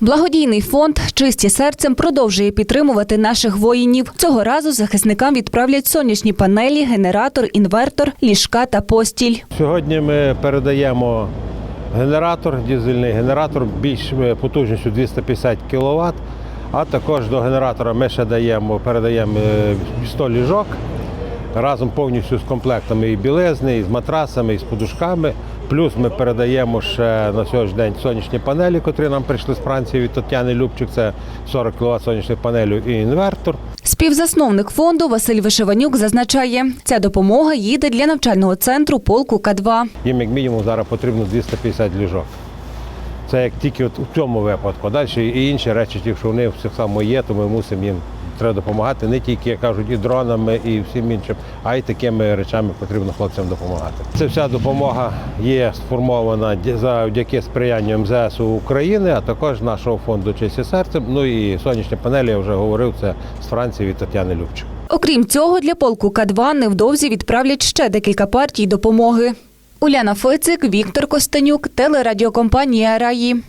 Благодійний фонд Чисті серцем продовжує підтримувати наших воїнів. Цього разу захисникам відправлять сонячні панелі, генератор, інвертор, ліжка та постіль. Сьогодні ми передаємо генератор, дизельний генератор більш е, потужністю 250 кВт, а також до генератора ми ще даємо, передаємо е, 100 ліжок разом повністю з комплектами і білизни, і з матрасами, і з подушками. Плюс ми передаємо ще на сьогоднішній день сонячні панелі, котрі нам прийшли з Франції від Тетяни Любчик. Це 40 кВт сонячних панелів і інвертор. Співзасновник фонду Василь Вишиванюк зазначає, ця допомога їде для навчального центру полку К2. Їм як мінімум зараз потрібно 250 ліжок. Це як тільки от у цьому випадку. Далі і інші речі, ті, що вони все само є, то ми мусимо їм треба допомагати не тільки, як кажуть, і дронами, і всім іншим, а й такими речами потрібно хлопцям допомагати. Це вся допомога є сформована завдяки сприянню МЗС України, а також нашого фонду Чисті серцем. Ну і сонячні панелі, я вже говорив, це з Франції від Тетяни Любчик. Окрім цього, для полку К2 невдовзі відправлять ще декілька партій допомоги. Уляна Фицик, Віктор Костенюк, телерадіокомпанія Раї.